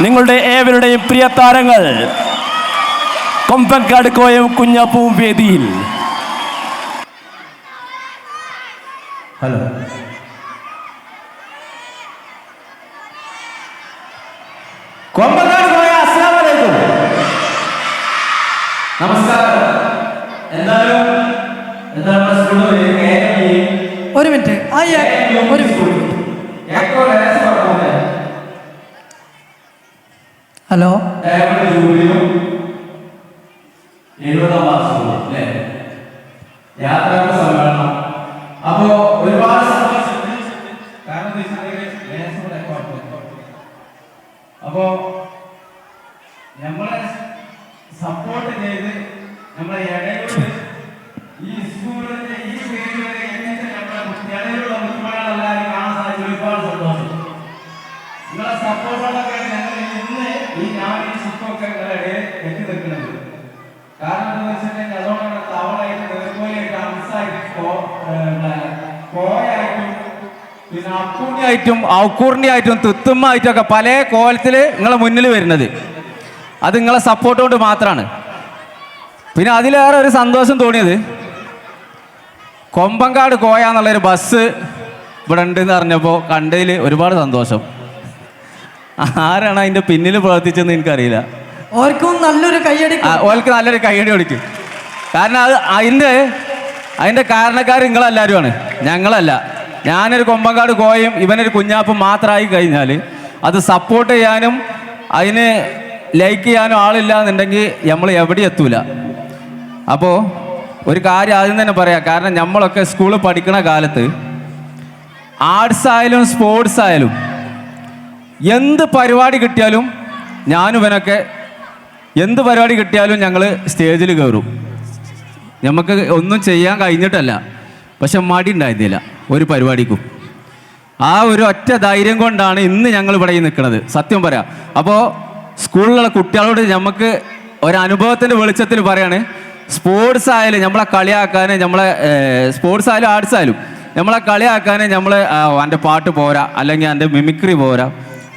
നിങ്ങളുടെ ഏവരുടെയും പ്രിയ താരങ്ങൾ കൊമ്പക്കാട് കോയം കുഞ്ഞാപ്പൂവും വേദിയിൽ. ഹലോ. നമസ്കാരം. എന്തായാലും എന്താണ് ഒരു മിനിറ്റ്. ആ ഒരു മിനിറ്റ്. ഹലോ? എഴുപതാം വാർഷികവും അല്ലേ? യാത്രയുടെ സമ്മേളനം അപ്പോ ഒരുപാട് അപ്പോ നമ്മളെ സപ്പോർട്ട് ചെയ്ത് നമ്മളെ ഇടയിലൂടെ ഈ സ്കൂളിന്റെ ഈ പേര് വരെ എത്തിച്ച നമ്മളെ ഇടയിലുള്ള മുത്തുമണികളെല്ലാവരും കാണാൻ സാധിച്ചു ഒരുപാട് സന്തോഷം. നിങ്ങളെ ഇന്ന് ഈ ഞാൻ ഈ ശിപ്പൊക്കെ നിങ്ങളുടെ എത്തി നിൽക്കുന്നത് കാരണം എന്താ വെച്ചിട്ടുണ്ടെങ്കിൽ അതുകൊണ്ടാണ് തവളായിട്ട് നേർക്കോലായിട്ട് അംസായിട്ട് കോയായിട്ടും പിന്നെ അപ്പൂണിയായിട്ടും ഔക്കൂറിനായിട്ടും തുത്തുമ്മായിട്ടും ഒക്കെ പല കോലത്തിൽ നിങ്ങളെ മുന്നിൽ വരുന്നത്. അത് നിങ്ങളെ സപ്പോർട്ട് കൊണ്ട് മാത്രമാണ് പിന്നെ അതിലേറെ ഒരു സന്തോഷം തോന്നിയത് കൊമ്പങ്കാട് കോയ എന്നുള്ളൊരു ബസ് ഇവിടെ ഉണ്ടെന്ന് അറിഞ്ഞപ്പോൾ കണ്ടതിൽ ഒരുപാട് സന്തോഷം. ആരാണ് അതിന്റെ പിന്നിൽ പ്രവർത്തിച്ചെന്ന് എനിക്കറിയില്ല. ഓർക്കും നല്ലൊരു കയ്യടി ആ, ഓൾക്ക് നല്ലൊരു കൈയടി കൊടുക്കും കാരണം അത് അതിന്റെ അതിന്റെ കാരണക്കാർ നിങ്ങളെല്ലാവരുമാണ്. ഞങ്ങളല്ല. ഞാനൊരു കൊമ്പങ്കാട് കോയും ഇവനൊരു കുഞ്ഞാപ്പും മാത്രമായി കഴിഞ്ഞാൽ അത് സപ്പോർട്ട് ചെയ്യാനും അതിന് ലൈക്ക് ചെയ്യാനും ആളില്ല എന്നുണ്ടെങ്കിൽ നമ്മൾ എവിടെ എത്തൂല. അപ്പോൾ ഒരു കാര്യം ആദ്യം തന്നെ പറയാം. കാരണം നമ്മളൊക്കെ സ്കൂളിൽ പഠിക്കുന്ന കാലത്ത് ആർട്സ് ആയാലും സ്പോർട്സ് ആയാലും എന്ത് പരിപാടി കിട്ടിയാലും ഞാനും ഇവനൊക്കെ എന്ത് പരിപാടി കിട്ടിയാലും ഞങ്ങൾ സ്റ്റേജിൽ കയറും നമുക്ക് ഒന്നും ചെയ്യാൻ കഴിഞ്ഞിട്ടല്ല. പക്ഷെ മടി ഉണ്ടായിരുന്നില്ല ഒരു പരിപാടിക്കും. ആ ഒരു ഒറ്റ ധൈര്യം കൊണ്ടാണ് ഇന്ന് ഞങ്ങൾ ഇവിടെ നിൽക്കുന്നത് സത്യം പറയാം. അപ്പോൾ സ്കൂളിലുള്ള കുട്ടികളോട് നമുക്ക് ഒരനുഭവത്തിന്റെ വെളിച്ചത്തിൽ പറയാണ് സ്പോർട്സ് ആയാലും നമ്മളെ കളിയാക്കാൻ നമ്മളെ സ്പോർട്സ് ആയാലും ആർട്സ് ആയാലും നമ്മളെ കളിയാക്കാൻ നമ്മൾ എന്റെ പാട്ട് പോരാ അല്ലെങ്കിൽ എന്റെ മിമിക്രി പോരാ.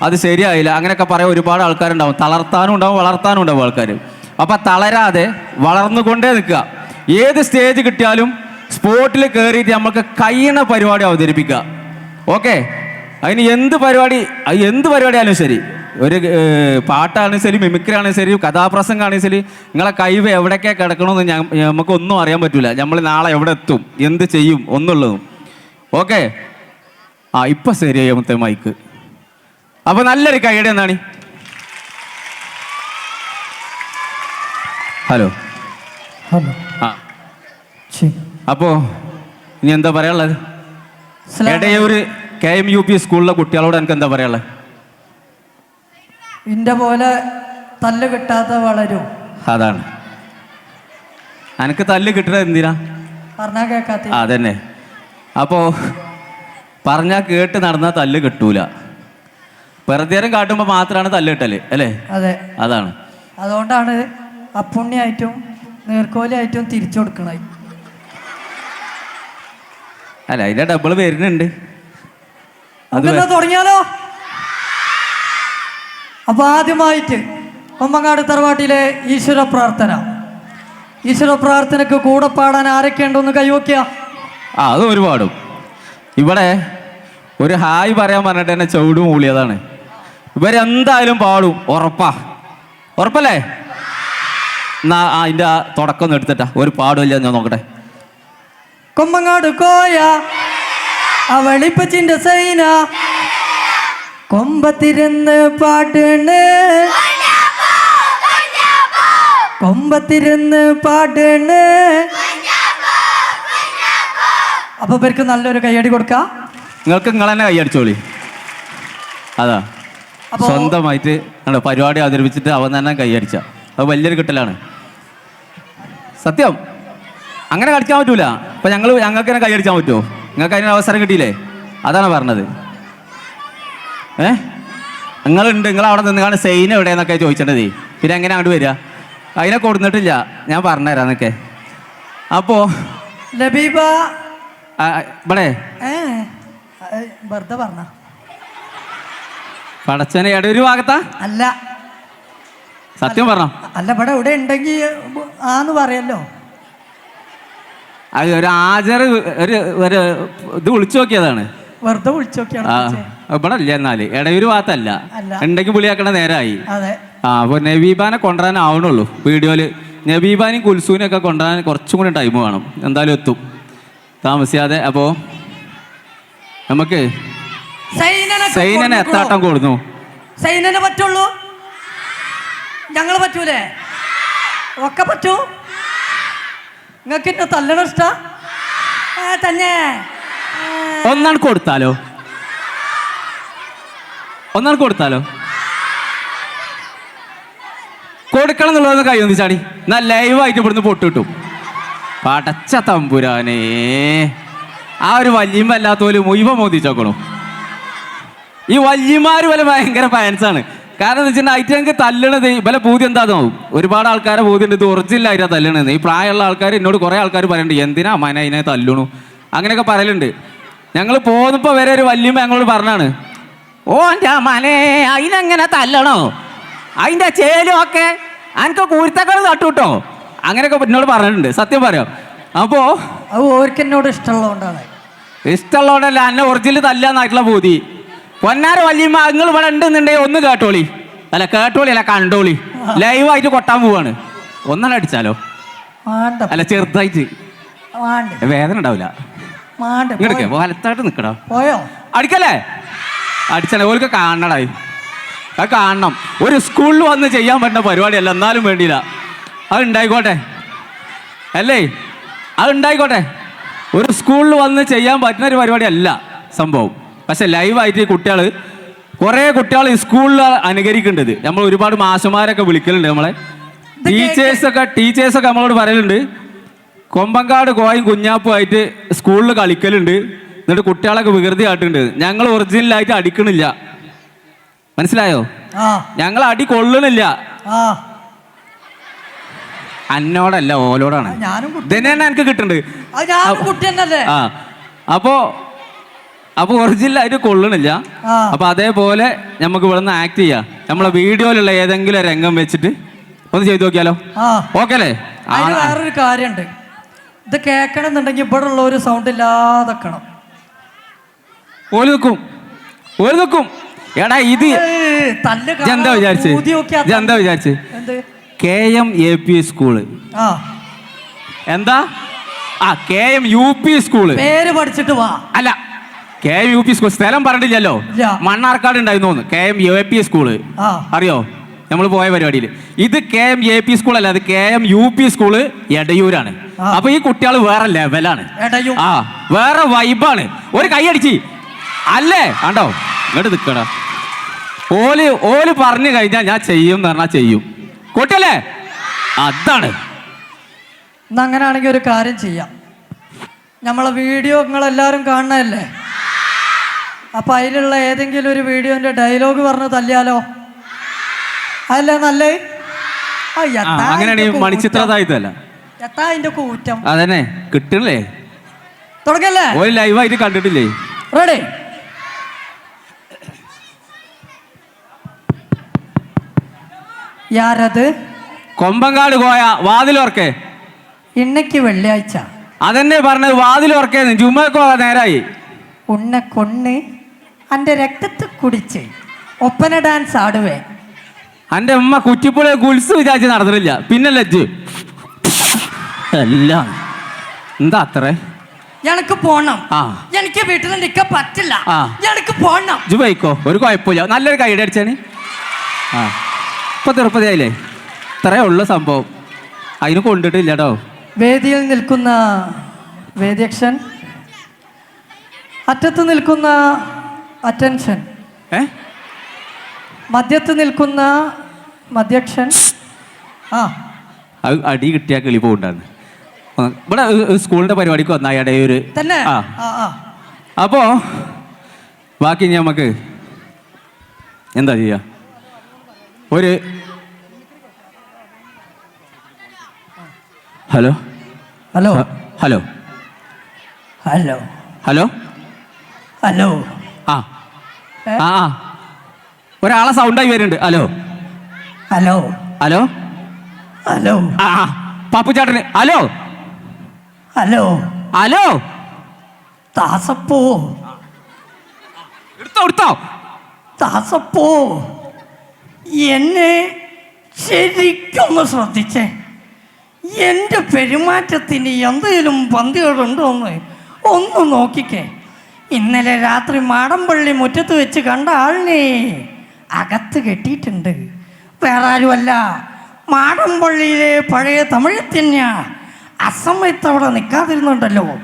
അത് ശരിയായില്ല. അങ്ങനെയൊക്കെ പറയാൻ ഒരുപാട് ആൾക്കാരുണ്ടാവും. തളർത്താനും ഉണ്ടാവും വളർത്താനും ഉണ്ടാവും ആൾക്കാർ അപ്പം തളരാതെ വളർന്നുകൊണ്ടേ നിൽക്കുക. ഏത് സ്റ്റേജ് കിട്ടിയാലും സ്പോർട്ടിൽ കയറിയിട്ട് നമ്മൾക്ക് കഴിയണ പരിപാടി അവതരിപ്പിക്കുക. ഓക്കെ അതിന് എന്ത് പരിപാടി എന്ത് പരിപാടി പരിപാടിയാലും ശരി. ഒരു പാട്ടാണെങ്കിൽ ശരി മിമിക്രി ആണെങ്കിൽ ശരി കഥാപ്രസംഗമാണെങ്കിൽ ശരി നിങ്ങളെ കഴിവ് എവിടേക്കാണ് കിടക്കണമെന്ന് നമുക്കൊന്നും അറിയാൻ പറ്റില്ല നമ്മൾ നാളെ എവിടെ എത്തും? എന്ത് ചെയ്യും? ഒന്നുള്ളതും. ഓക്കെ ആ ഇപ്പം ശരിയായി മൊത്തം മൈക്ക് അപ്പൊ നല്ലൊരു കൈയുടെ എന്താണ് ഹലോ. ഹലോ. ആ. അപ്പോ ഇനി എന്താ പറയാനുള്ളത്? Edayur K M U P സ്കൂളിലെ കുട്ടികളോട് എനിക്ക് എന്താ പറയാനുള്ളത്? ഇന്റെ പോലെ തല്ല് കിട്ടാത്ത വളരും. അതാണ്. എനിക്ക് തല്ല് കിട്ടണത് എന്തിനാ? പറഞ്ഞാ കേക്കാത്ത. ആ, അതന്നെ. അപ്പോ പറഞ്ഞാ കേട്ട് നടന്നാ തല്ല് കിട്ടൂല. വെറുതെ കാട്ടുമ്പോ കാട്ടുമ്പോൾ മാത്രമാണ് തല്ലിട്ടൽ അല്ലേ? അതെ. അതാണ്. അതുകൊണ്ടാണ് അപ്പുണ്ണിയായിട്ടും നീർക്കോലിയായിട്ടും തിരിച്ചു കൊടുക്കണ അല്ല അതിന്റെ ഡബിൾ വരുന്നുണ്ട്. അത് തുടങ്ങിയാലോ? അപ്പൊ ആദ്യമായിട്ട് കൊമ്പങ്ങാട് തറവാട്ടിലെ ഈശ്വര പ്രാർത്ഥന. ഈശ്വര പ്രാർത്ഥനക്ക് കൂടെ പാടാൻ ആരൊക്കെ ഉണ്ടോന്ന് കൈവക്കുക ആ അത് ഒരുപാടും. ഇവിടെ ഒരു ഹായ് പറയാൻ പറഞ്ഞിട്ട് തന്നെ ചവിടും മൂളിയതാണ്. ഇവരെന്തായാലും പാടും. ഉറപ്പാ. ഉറപ്പല്ലേ? എന്നാ അതിന്റെ ആ തുടക്കം ഒന്ന് എടുത്തിട്ടാ. ഒരു പാടുമില്ല ഞാൻ നോക്കട്ടെ. കൊമ്പങ്ങാട് കോയ അവളിപ്പച്ചിന്റെ സൈന. കൊമ്പത്തിരുന്ന് പാട്ടുണ്ട് കൊമ്പത്തിരുന്ന് പാട്ടുണ്ട് അപ്പൊ പേർക്ക് നല്ലൊരു കൈയടി കൊടുക്കാം. നിങ്ങൾക്ക് നിങ്ങൾ തന്നെ കൈയടിച്ചോളി അതാ. സ്വന്തമായിട്ട് പരിപാടി അവതരിപ്പിച്ചിട്ട് അവൻ തന്നെ കൈയടിച്ച അത് വലിയൊരു കിട്ടലാണ്. സത്യം. അങ്ങനെ കളിക്കാൻ പറ്റൂല. അപ്പൊ ഞങ്ങൾ ഞങ്ങൾക്ക് തന്നെ കൈയടിക്കാൻ പറ്റുമോ? നിങ്ങൾക്ക് അതിന് അവസരം കിട്ടിയില്ലേ? അതാണ് പറഞ്ഞത്. ഏ? നിങ്ങളുണ്ട് നിങ്ങൾ അവിടെ നിന്ന് കാണുന്ന സെയിൻ എവിടെയെന്നൊക്കെ ചോദിച്ചിട്ടതേ പിന്നെ എങ്ങനെ അങ്ങോട്ട് വരിക? അതിനെ കൊടുത്തിട്ടില്ല ഞാൻ പറഞ്ഞുതരാം എന്നൊക്കെ അപ്പോ ലബീബ. ഇവിടെ. വെറുതെ പറഞ്ഞ. പടച്ചനെ എടൊരു ഭാഗത്താ? അല്ല. സത്യം പറഞ്ഞോ? അല്ല ഇവിടെ ഇവിടെ ഉണ്ടെങ്കിൽ ആന്ന് പറയല്ലോ. അത് ഒരു ആചാര ഒരു ഒരു ഇത് വിളിച്ചു നോക്കിയതാണ്. വെറുതെ വിളിച്ചു നോക്കിയാണ്. ഇവിടെ ഇല്ല എന്നാൽ. ഇടയൊരു ഭാഗത്തല്ല. ഉണ്ടെങ്കിൽ വിളിയാക്കണ നേരമായി ആ അപ്പൊ നബീബാനെ കൊണ്ടുവരാൻ ആവണുള്ളൂ വീഡിയോയിൽ. നബീബാനും കുൽസൂനും ഒക്കെ കൊണ്ടുവരാൻ കുറച്ചും കൂടി ടൈം വേണം. എന്തായാലും എത്തും. താമസിയാതെ അപ്പോൾ നമുക്ക് സൈനനെ എത്ര എത്താട്ടം കൊടുന്നു സൈനനെ പറ്റുള്ളൂ? ഞങ്ങൾ പറ്റൂലേ? ഒക്കെ പറ്റൂ? നിങ്ങൾക്ക് എന്നെ തല്ലണ ഇഷ്ട? തന്നെ. ഒന്നാണ് കൊടുത്താലോ? ഒന്നാണ് കൊടുത്താലോ? കൊടുക്കണം എന്നുള്ളതൊന്ന് കൈ ഒന്ന് ചാടി. എന്നാ ലൈവായിട്ട് ഇവിടുന്ന് പൊട്ട് കിട്ടും. പടച്ച തമ്പുരാനേ. ആ ഒരു വലിയ അല്ലാത്തോൽ മുഴുവൻ മോദിച്ചോക്കണു. ഈ വല്യമാര് വല്ല ഭയങ്കര ഫാൻസാണ് കാരണം എന്താ വെച്ചിട്ടുണ്ടെങ്കിൽ ഐറ്റങ്ങൾക്ക് തല്ലണത് ഇവലെ എന്താ എന്താണെന്നാവും ഒരുപാട് ആൾക്കാരെ പൂതി ഉണ്ട് ഇത് ഒറിജിനൽ ആയിട്ടാ തല്ലണത്. ഈ പ്രായമുള്ള ആൾക്കാർ എന്നോട് കുറേ ആൾക്കാർ പറയുന്നുണ്ട് എന്തിനാ മന അതിനെ തല്ലണു? അങ്ങനെയൊക്കെ പറയലുണ്ട്. ഞങ്ങൾ പോകുന്നപ്പോൾ വരെ ഒരു വല്യമ്മ ഞങ്ങളോട് പറഞ്ഞാണ് ഓ എന്റെ മനെ അതിനെങ്ങനെ തല്ലണോ? അതിന്റെ ചേലും ഒക്കെ എനിക്ക് കൂരുത്തക്കൾ തട്ടുട്ടോ? അങ്ങനെയൊക്കെ എന്നോട് പറഞ്ഞിട്ടുണ്ട്. സത്യം പറയാം. അപ്പോൾ ഓർക്കെന്നോട് ഇഷ്ടമുള്ളതുകൊണ്ടാണ്. ഇഷ്ടമുള്ളതുകൊണ്ടല്ല എന്നെ ഒറിജിനൽ തല്ലാന്നായിട്ടുള്ള പൂതി പൊന്നാര വല്യമ്മ നിങ്ങൾ ഇവിടെ ഉണ്ടെന്നുണ്ടെങ്കിൽ ഒന്ന് കേട്ടോളി. അല്ല കേട്ടോളി അല്ല കണ്ടോളി. ലൈവായിട്ട് കൊട്ടാൻ പോവാണ്. ഒന്നാണ് അടിച്ചാലോ? അല്ല ചെറുതായിട്ട്. വേദന ഉണ്ടാവില്ല? വലത്തായിട്ട് നിൽക്കടാ പോയോ? അടിക്കല്ലേ? അടിച്ചാലേ ഓർക്ക് കാണണടായി അത് കാണണം. ഒരു സ്കൂളിൽ വന്ന് ചെയ്യാൻ പറ്റുന്ന പരിപാടിയല്ല എന്നാലും വേണ്ടിയില്ല. അത് ഉണ്ടായിക്കോട്ടെ. അല്ലേ? അത് ഉണ്ടായിക്കോട്ടെ. ഒരു സ്കൂളിൽ വന്ന് ചെയ്യാൻ പറ്റുന്ന ഒരു പരിപാടിയല്ല സംഭവം. പക്ഷെ ലൈവായിട്ട് കുട്ടികൾ കുറേ കുട്ടികൾ സ്കൂളിൽ അനുകരിക്കേണ്ടത് നമ്മൾ ഒരുപാട് മാഷന്മാരൊക്കെ വിളിക്കലുണ്ട് നമ്മളെ. ടീച്ചേഴ്സൊക്കെ ടീച്ചേഴ്സൊക്കെ നമ്മളോട് പറയലുണ്ട്. കൊമ്പങ്കാട് കോയും കുഞ്ഞാപ്പും ആയിട്ട് സ്കൂളിൽ കളിക്കലുണ്ട്. എന്നിട്ട് കുട്ടികളൊക്കെ വികൃതി ആയിട്ടുണ്ട് ഞങ്ങൾ ഒറിജിനലായിട്ട് അടിക്കണില്ല. മനസ്സിലായോ? ഞങ്ങൾ അടി കൊള്ളണില്ല. അന്നോടല്ല ഓലോടാണ്. ഞാനും കുട്ടി എനിക്ക് കിട്ടുന്നുണ്ട് ആ. അപ്പോ അപ്പൊ ഒറിജിനൽ ആയിട്ട് കൊള്ളണില്ല. അപ്പൊ അതേപോലെ നമുക്ക് ഇവിടെ നിന്ന് ആക്ട് ചെയ്യാം. നമ്മളെ വീഡിയോയിലുള്ള ഏതെങ്കിലും രംഗം വെച്ചിട്ട് ഒന്ന് ചെയ്തു നോക്കിയാലോ? ഓക്കെ അല്ലേ വേറൊരു കാര്യമുണ്ട് ഇത് കേൾക്കണമെന്നുണ്ടെങ്കിൽ ഇവിടെ ഉള്ള ഒരു സൗണ്ട് ഇല്ലാതെക്കണം. ഓൽ നിൽക്കും ഓൽ നിൽക്കും എടാ ഇത് എന്താ വിചാരിച്ച്? എന്താ വിചാരിച്ച്? എന്ത്? K M A P school. എന്താ? ആ K M U P school. പേര് പഠിച്ചിട്ട് വാ. അല്ല K M U P school. സ്ഥലം പറഞ്ഞിട്ടില്ലല്ലോ. ഇല്ല. മണ്ണാർക്കാട് ഉണ്ടായിരുന്നു K M U P school ആ. അറിയോ? നമ്മൾ പോയ പരിപാടിയിൽ. ഇത് K M A P school അല്ല അത് K M U P school എടയൂരാണ്. ആ. അപ്പൊ ഈ കുട്ടികൾ വേറെ ലെവലാണ്. എടയും. ആ വേറെ വൈബാണ്. ഒരു കൈയടിച്ച് അല്ലേ? ആണ്ടോ ഇങ്ങോട്ട് നിൽക്കടാ ഓൽ ഓൽ പറഞ്ഞു കഴിഞ്ഞാൽ ഞാൻ ചെയ്യും എന്ന് പറഞ്ഞാൽ ചെയ്യും. കുട്ടിയല്ലേ അതാണ്. എന്നാ അങ്ങനെയാണെങ്കിൽ ഒരു കാര്യം ചെയ്യാം. നമ്മളെ വീഡിയോ നിങ്ങളെല്ലാവരും കാണണതല്ലേ അപ്പം അതിലുള്ള ഏതെങ്കിലും ഒരു വീഡിയോന്റെ ഡയലോഗ് പറഞ്ഞ് തല്ലിയാലോ? അതല്ലേ നല്ലേ? അങ്ങനെയാണ് കൂറ്റം. എത്താ അതിന്റെ കൂറ്റം. അതന്നെ കിട്ടണില്ലേ? തുടങ്ങല്ലേ? ഒരു ലൈവായിട്ട് കണ്ടിട്ടില്ലേ? റെഡി യാരത്? കൊമ്പങ്കാട് പോയ വാതിലോർക്കെ ഇണ്ണക്ക് വെള്ളിയാഴ്ച. അതെന്നെ പറഞ്ഞത് വാതിലോർക്കേന്ന് ജുമ്മക്കോ നേരായി. ഉണ്ണ കൊണ്ണ് അന്റെ രക്തത്തെ കുടിച്ച് ഒപ്പന ഡാൻസ് ആടുവേ. എന്റെ ഉമ്മ കുറ്റിപ്പുഴ ഗുൽസ് വിചാരിച്ച് നടന്നില്ല പിന്നെ ലജ്ജ് എല്ലാം. എന്താ അത്രേ? എനിക്ക് പോണം. എനിക്ക് വീട്ടിൽ നിൽക്കാൻ പറ്റില്ല. എനിക്ക് പോണം. ജുബൈക്കോ ഒരു കുഴപ്പമില്ല. നല്ലൊരു കൈയുടെ അടിച്ചാണ് ആ. ഇപ്പൊ തിരുപ്പതിയായില്ലേ ഇത്രേ ഉള്ള സംഭവം. അതിന് കൊണ്ടിട്ടില്ല കേട്ടോ വേദിയിൽ നിൽക്കുന്ന വേദ്യക്ഷൻ അറ്റത്ത് നിൽക്കുന്ന അറ്റൻഷൻ ഏ? മധ്യത്ത് നിൽക്കുന്ന മധ്യക്ഷൻ. ആ. അത് അടി കിട്ടിയ കിളി പോകണ്ടാണ് ഇവിടെ സ്കൂളിന്റെ പരിപാടിക്ക് വന്ന അയാടെ ഒരു തന്നെ? ആ. ആ ആ. അപ്പോ ബാക്കി ഇനി നമുക്ക് എന്താ ചെയ്യാ? ഒരു ഹലോ? ഹലോ. ഹ- ഹലോ? ഹലോ. ഹലോ? ഹലോ. ആ ഒരാളെ സൗണ്ടായി വരുന്നുണ്ട്. ഹലോ. ഹലോ. ഹലോ. ഹലോ. ആ ഹലോ. ഹലോ. ഹലോ. താസപ്പോ എടുത്തോ എടുത്തോ. താസപ്പോ എന്നെ ശരിക്കൊന്ന് ശ്രദ്ധിച്ചേ. എന്റെ പെരുമാറ്റത്തിന് എന്തെങ്കിലും പന്തികളുണ്ടോ എന്ന് ഒന്ന് നോക്കിക്കേ. ഇന്നലെ രാത്രി മാടമ്പള്ളി മുറ്റത്ത് വെച്ച് കണ്ട ആളിനെ അകത്ത് കെട്ടിയിട്ടുണ്ട്. വേറെ ആരുമല്ല മാടമ്പള്ളിയിലെ പഴയ തമിഴത്തിന്യ അസമയത്ത് അവിടെ നിൽക്കാതിരുന്നുണ്ടല്ലോ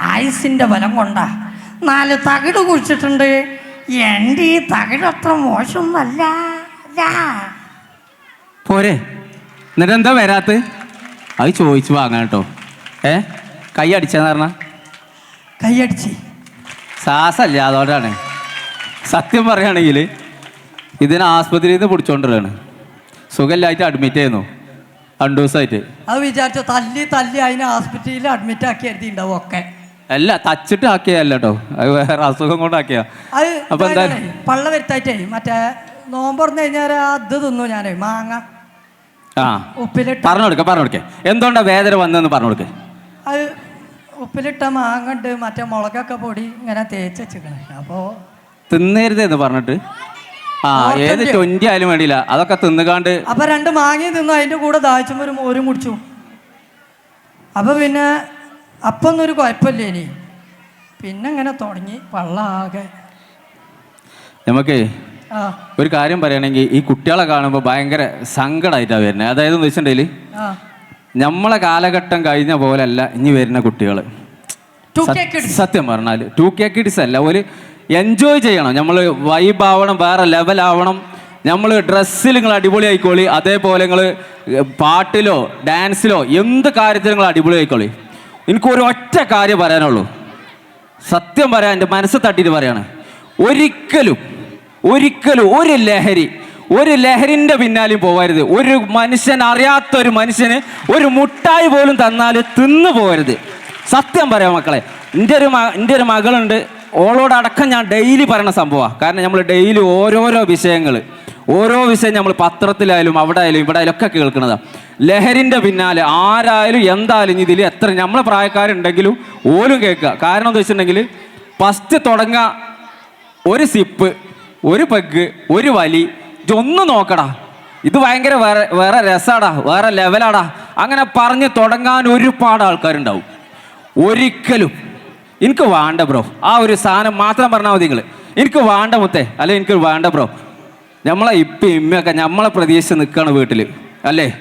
ആയുസിന്റെ ബലം കൊണ്ടാ. നാല് തകിട് കുഴിച്ചിട്ടുണ്ട്. എന്റെ ഈ തകിടത്ര മോശമൊന്നല്ല. പോരെ. എന്നിട്ട് എന്താ വരാത്ത്? അത് ചോദിച്ചു വാങ്ങാം കേട്ടോ. ഏ? കൈ അടിച്ചെന്ന് പറഞ്ഞ? കൈയടിച്ച് ശ്വാസമല്ല അതോടാണ് സത്യം പറയുകയാണെങ്കിൽ ഇതിനെ ആസ്പത്രിയിൽ നിന്ന് പിടിച്ചോണ്ടിരാണ് സുഖമില്ലായിട്ട് അഡ്മിറ്റ് ചെയ്യുന്നു രണ്ടു ദിവസമായിട്ട്. അത് വിചാരിച്ച തല്ലി തല്ലി അതിനെ ആസ്പത്രിയിൽ അഡ്മിറ്റ് ആക്കി എഴുതിണ്ടാവും ഒക്കെ. അല്ല തച്ചിട്ട് ആക്കിയല്ല കേട്ടോ അത് വേറെ അസുഖം കൊണ്ടാക്കിയാ അത് അപ്പൊ എന്താ? പള്ള വരുത്തായിട്ടേ മറ്റേ നോമ്പറന്ന് കഴിഞ്ഞാൽ അത് തിന്നു ഞാനേ. മാങ്ങ. ആ. ഉപ്പിലിട്ട്. പറഞ്ഞു കൊടുക്ക പറഞ്ഞു കൊടുക്കേ എന്തുകൊണ്ടാ വേദന വന്നെന്ന് പറഞ്ഞു കൊടുക്കേ അത് ഉപ്പിലിട്ട മാങ്ങ ഉണ്ട് മറ്റേ മുളകൊക്കെ പൊടി ഇങ്ങനെ തേച്ച് വെച്ചിക്കണേ അപ്പോൾ തിന്നരുത് എന്ന് പറഞ്ഞിട്ട്. ആ ഏത്? ട്വന്റി ആയാലും വേണ്ടിയില്ല. അതൊക്കെ തിന്നുകാണ്ട് അപ്പൊ രണ്ട് മാങ്ങയും തിന്നു അതിന്റെ കൂടെ ദാഹിച്ചുമ്പോൾ ഒരു മോരും കുടിച്ചു. അപ്പൊ പിന്നെ അപ്പൊന്നൊരു ഒന്നും ഒരു കുഴപ്പമില്ല ഇനി. പിന്നെ ഇങ്ങനെ തുടങ്ങി പള്ള ആകെ നമുക്ക് ഒരു കാര്യം പറയുകയാണെങ്കിൽ ഈ കുട്ടികളെ കാണുമ്പോൾ ഭയങ്കര സങ്കടമായിട്ടാണ് വരുന്നത്. അതായത് എന്ന് വെച്ചിട്ടുണ്ടെങ്കിൽ നമ്മളെ കാലഘട്ടം കഴിഞ്ഞ പോലല്ല ഇനി വരുന്ന കുട്ടികൾ സത്യം പറഞ്ഞാൽ ടു കെ കിഡ്സ് അല്ല ഒരു എൻജോയ് ചെയ്യണം. നമ്മൾ വൈബ് ആവണം വേറെ ലെവലാവണം നമ്മൾ ഡ്രസ്സിൽ നിങ്ങൾ അടിപൊളി ആയിക്കോളി അതേപോലെ നിങ്ങൾ പാട്ടിലോ ഡാൻസിലോ എന്ത് കാര്യത്തിലും നിങ്ങൾ അടിപൊളി ആയിക്കോളി എനിക്ക് ഒരു ഒറ്റ കാര്യം പറയാനുള്ളൂ. സത്യം പറയാൻ എന്റെ മനസ്സ് തട്ടിയിട്ട് പറയാണ്. ഒരിക്കലും ഒരിക്കലും ഒരു ലഹരി ഒരു ലഹരിന്റെ പിന്നാലെയും പോവരുത്. ഒരു മനുഷ്യൻ അറിയാത്ത ഒരു മനുഷ്യന് ഒരു മുട്ടായി പോലും തന്നാൽ തിന്നു പോകരുത് സത്യം പറയാം മക്കളെ എന്റെ ഒരു എന്റെ ഒരു മകളുണ്ട്. ഓളോടടക്കം ഞാൻ ഡെയിലി പറയുന്ന സംഭവമാണ് കാരണം നമ്മൾ ഡെയിലി ഓരോരോ വിഷയങ്ങൾ ഓരോ വിഷയം നമ്മൾ പത്രത്തിലായാലും അവിടെ ആയാലും ഇവിടെ ആയാലും ഒക്കെ കേൾക്കുന്നതാണ് ലഹരിന്റെ പിന്നാലെ ആരായാലും എന്തായാലും ഇതിൽ എത്ര നമ്മളെ പ്രായക്കാരുണ്ടെങ്കിലും ഓലും കേൾക്കുക കാരണം എന്താ വെച്ചിട്ടുണ്ടെങ്കിൽ ഫസ്റ്റ് തുടങ്ങുക ഒരു സിപ്പ് ഒരു പെഗ് ഒരു വലി ഇതൊന്ന് നോക്കടാ. ഇത് ഭയങ്കര വേറെ വേറെ രസാടാ വേറെ ലെവലാടാ അങ്ങനെ പറഞ്ഞ് തുടങ്ങാൻ ഒരുപാട് ആൾക്കാരുണ്ടാവും. ഒരിക്കലും. എനിക്ക് വേണ്ട ബ്രോ ആ ഒരു സാധനം മാത്രം പറഞ്ഞാൽ മതി നിങ്ങൾ എനിക്ക് വേണ്ട മുത്തേ. അല്ലെ എനിക്ക് വേണ്ട ബ്രോ നമ്മളെ ഇപ്പം ഇമ്മയൊക്കെ നമ്മളെ പ്രതീക്ഷിച്ച് നിൽക്കുകയാണ് വീട്ടിൽ അല്ലേ?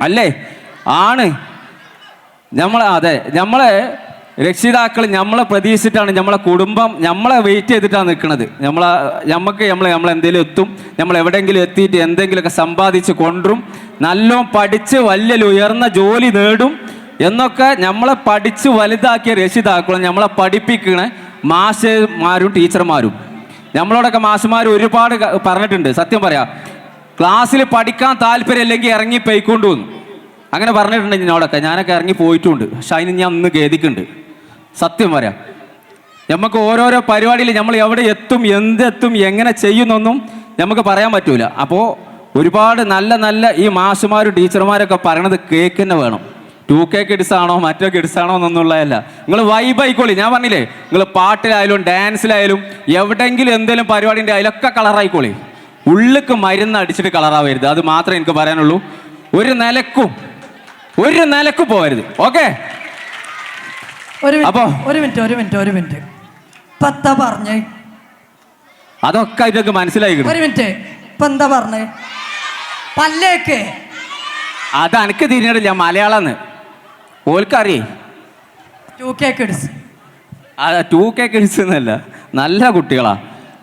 അല്ലേ? ആണ്. നമ്മളെ അതെ നമ്മളെ രക്ഷിതാക്കൾ നമ്മളെ പ്രതീക്ഷിച്ചിട്ടാണ് നമ്മളെ കുടുംബം നമ്മളെ വെയിറ്റ് ചെയ്തിട്ടാണ് നിൽക്കുന്നത് നമ്മളെ നമുക്ക് നമ്മൾ നമ്മൾ എന്തെങ്കിലും എത്തും നമ്മൾ എവിടെയെങ്കിലും എത്തിയിട്ട് എന്തെങ്കിലുമൊക്കെ സമ്പാദിച്ച് കൊണ്ടും നല്ലോണം പഠിച്ച് വലിയ ഉയർന്ന ജോലി നേടും എന്നൊക്കെ നമ്മളെ പഠിച്ച് വലുതാക്കിയ രക്ഷിതാക്കളും നമ്മളെ പഠിപ്പിക്കണ മാഷന്മാരും ടീച്ചർമാരും. നമ്മളോടൊക്കെ മാഷന്മാർ ഒരുപാട് പറഞ്ഞിട്ടുണ്ട്. സത്യം പറയാം ക്ലാസ്സിൽ പഠിക്കാൻ താല്പര്യമില്ലെങ്കിൽ ഇറങ്ങി പോയിക്കൊണ്ടു അങ്ങനെ പറഞ്ഞിട്ടുണ്ട് എന്നോടൊക്കെ ഞാനൊക്കെ ഇറങ്ങി പോയിട്ടുണ്ട്. പക്ഷെ അതിന് ഞാൻ ഒന്ന് ഖേദിക്കുന്നുണ്ട്. സത്യം പറയാം. നമുക്ക് ഓരോരോ പരിപാടിയിൽ നമ്മൾ എവിടെ എത്തും എന്തെത്തും എങ്ങനെ ചെയ്യുന്നൊന്നും നമുക്ക് പറയാൻ പറ്റൂല. അപ്പോൾ ഒരുപാട് നല്ല നല്ല ഈ മാഷുമാരും ടീച്ചർമാരൊക്കെ പറയണത് കേക്ക് തന്നെ വേണം. ടു കെ കിഡ്സ് ആണോ മറ്റോ കിഡ്സ് ആണോ എന്നൊന്നുള്ളതല്ല. നിങ്ങൾ വൈബ് ആയിക്കോളി. ഞാൻ പറഞ്ഞില്ലേ നിങ്ങൾ പാട്ടിലായാലും ഡാൻസിലായാലും എവിടെയെങ്കിലും എന്തെങ്കിലും പരിപാടി ഉണ്ട് അതിലൊക്കെ കളറായിക്കോളി ഉള്ളിക്ക് മരുന്ന് അടിച്ചിട്ട് കളറാവരുത് അത് മാത്രമേ എനിക്ക് പറയാനുള്ളൂ. ഒരു നിലക്കും ഒരു നിലക്കും പോകരുത് ഓക്കെ ഒരു അപ്പോ? ഒരു മിനിറ്റ് ഒരു മിനിറ്റ് ഒരു മിനിറ്റ്. ഇപ്പം എന്താ പറഞ്ഞേ? അതൊക്കെ ഇതൊക്കെ മനസ്സിലായി ഒരു മിനിറ്റ് ഇപ്പൊ എന്താ പറഞ്ഞേ? പല്ലേക്ക്. അത് അനക്ക് തിരിഞ്ഞിട്ടില്ല മലയാളന്ന്. ഓൽക്കറിയേ? Two K kids two K kids എന്നല്ല നല്ല കുട്ടികളാ.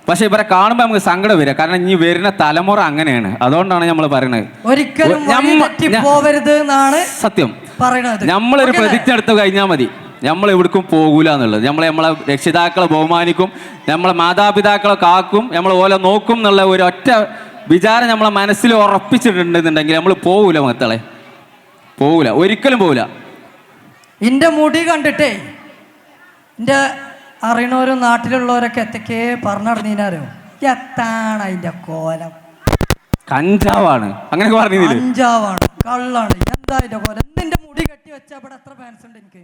പക്ഷെ ഇവരെ കാണുമ്പോൾ നമുക്ക് സങ്കടം വരിക. കാരണം ഇനി വരുന്ന തലമുറ അങ്ങനെയാണ്. അതുകൊണ്ടാണ് നമ്മൾ പറയുന്നത് ഒരിക്കലും പോവരുത് എന്നാണ് സത്യം. പറയണത്. നമ്മളൊരു? പ്രതിജ്ഞ എടുത്ത് കഴിഞ്ഞാൽ മതി. നമ്മൾ എവിടേക്കും പോകൂല എന്നുള്ളത്. നമ്മൾ നമ്മളെ രക്ഷിതാക്കളെ ബഹുമാനിക്കും നമ്മളെ മാതാപിതാക്കളെ കാക്കും നമ്മൾ ഓല നോക്കും എന്നുള്ള ഒരു ഒറ്റ വിചാരം നമ്മളെ മനസ്സിൽ ഉറപ്പിച്ചിട്ടുണ്ടെന്നുണ്ടെങ്കിൽ നമ്മൾ പോകൂല മക്കളെ. പോകൂല ഒരിക്കലും പോകൂല എന്റെ മുടി കണ്ടിട്ടേ എന്റെ അറിയണവരും നാട്ടിലുള്ളവരൊക്കെ എത്തക്കേ പറഞ്ഞു നടന്നീനാരോ എത്താണ് അതിന്റെ കോലം? കഞ്ചാവാണ്. അങ്ങനെ പറഞ്ഞില്ലേ? കഞ്ചാവാണ് കള്ളാണ്. എന്താ അതിന്റെ കോലം? നിന്റെ മുടി കെട്ടി വെച്ചാൽ ഇവിടെ എത്ര ഫാൻസ് ഉണ്ട് എനിക്ക്?